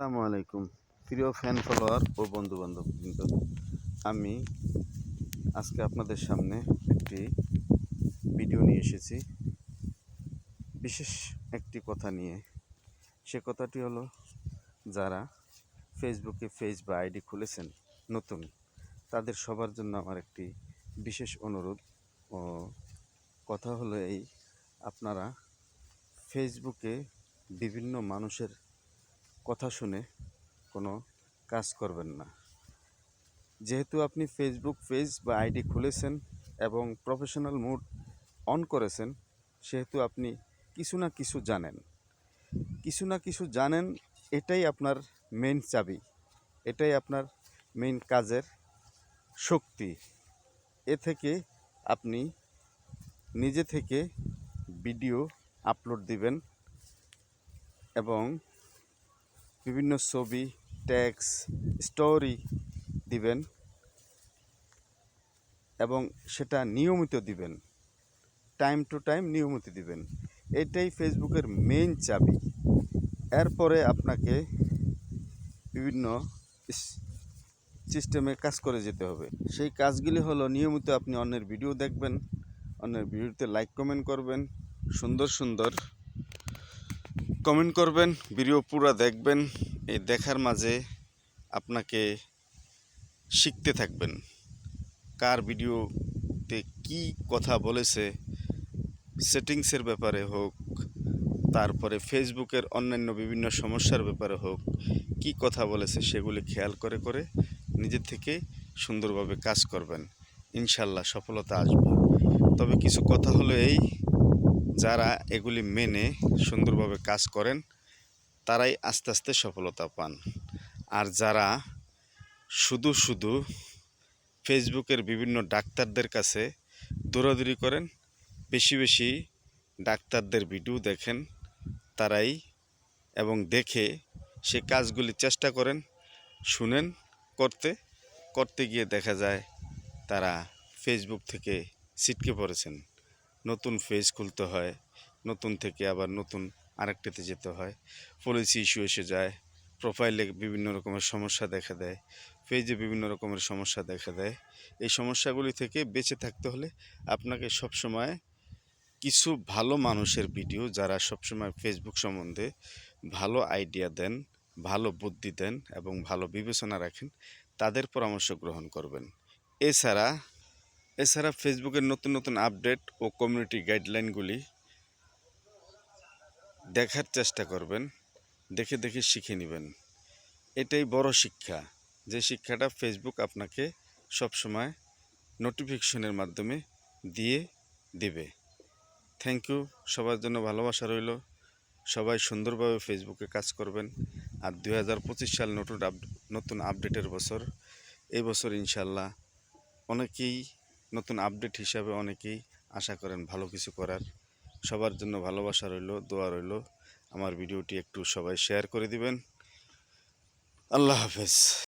আসসালামু আলাইকুম। প্রিয় ফ্যান ফলোয়ার ও বন্ধু বান্ধব কিন্তু, আমি আজকে আপনাদের সামনে একটি ভিডিও নিয়ে এসেছি। বিশেষ একটি কথা নিয়ে। সে কথাটি হলো, যারা ফেসবুকে পেজ বা আইডি খুলেছেন, নতুন, তাদের সবার জন্য আমার একটি বিশেষ অনুরোধ ও কথা হলো এই, আপনারা ফেসবুকে বিভিন্ন মানুষের কথা শুনে কোনো কাজ করবেন না। যেহেতু আপনি ফেসবুক পেজ বা আইডি খুলেছেন এবং প্রফেশনাল মুড অন করেছেন, সেহেতু আপনি কিছু না কিছু জানেন। কিছু না কিছু জানেন, এটাই আপনার মেইন চাবি। এটাই আপনার মেইন কাজের শক্তি। এ থেকে আপনি নিজে থেকে ভিডিও আপলোড দিবেন এবং বিভিন্ন ছবি ট্যাক্স স্টোরি দিবেন এবং সেটা নিয়মিত দিবেন। টাইম টু টাইম নিয়মিত দিবেন। এটাই ফেসবুকের মেইন চাবি। এরপরে আপনাকে বিভিন্ন সিস্টেমে কাজ করে যেতে হবে। সেই কাজগুলি হলো নিয়মিত আপনি অন্যের ভিডিও দেখবেন, অন্যের ভিডিওতে লাইক কমেন্ট করবেন, সুন্দর সুন্দর কমেন্ট করবেন, ভিডিও পুরো দেখবেন, এই দেখার মাঝে আপনাকে শিখতে থাকবেন। কার ভিডিওতে কি কথা বলেছে, সেটিংসের ব্যাপারে হোক, তারপরে ফেসবুকের অন্যান্য বিভিন্ন সমস্যার ব্যাপারে হোক, কি কথা বলেছে সেগুলি খেয়াল করে করে নিজের থেকে সুন্দরভাবে কাজ করবেন। ইনশাল্লাহ সফলতা আসবে। তবে কিছু কথা হলো এই যারা এগুলি মেনে সুন্দরভাবে কাজ করেন, তারাই আস্তে আস্তে সফলতা পান। আর যারা শুধু শুধু ফেসবুকের বিভিন্ন ডাক্তারদের কাছে দৌড়াদৌড়ি করেন, বেশি বেশি ডাক্তারদের ভিডিও দেখেন তারাই এবং দেখে সে কাজগুলি চেষ্টা করেন, শুনেন করতে করতে গিয়ে দেখা যায় তারা ফেসবুক থেকে ছিটকে পড়েছেন। নতুন ফেজ খুলতে হয়, নতুন থেকে আবার নতুন আরেকটাতে যেতে হয়। পলিসি ইস্যু এসে যায় প্রোফাইলে বিভিন্ন রকমের সমস্যা দেখা দেয় পেজে বিভিন্ন রকমের সমস্যা দেখা দেয়। এই সমস্যাগুলি থেকে বেঁচে থাকতে হলে আপনাকে সবসময় কিছু ভালো মানুষের ভিডিও যারা সবসময় ফেসবুক সম্বন্ধে ভালো আইডিয়া দেন, ভালো বুদ্ধি দেন এবং ভালো বিবেচনা রাখেন, তাদের পরামর্শ গ্রহণ করবেন। এছাড়া এছাড়া ফেসবুকের নতুন নতুন আপডেট ও কমিউনিটি গাইডলাইনগুলি দেখার চেষ্টা করবেন, দেখে দেখে শিখে নেবেন। এটাই বড় শিক্ষা, যে শিক্ষাটা ফেসবুক আপনাকে সবসময় নোটিফিকেশনের মাধ্যমে দিয়ে দেবে। থ্যাংক ইউ সবার জন্য ভালোবাসা রইল। সবাই সুন্দরভাবে ফেসবুকে কাজ করবেন। আর দু হাজার পঁচিশ সাল নতুন নতুন আপডেটের বছর, এই বছর ইনশাল্লাহ অনেকেই নতুন আপডেট হিসাবে অনেকেই আশা করেন ভালো কিছু করার। সবার জন্য ভালোবাসা রইল, দোয়া রইল। আমার ভিডিওটি একটু সবাই শেয়ার করে দিবেন। আল্লাহ হাফেজ।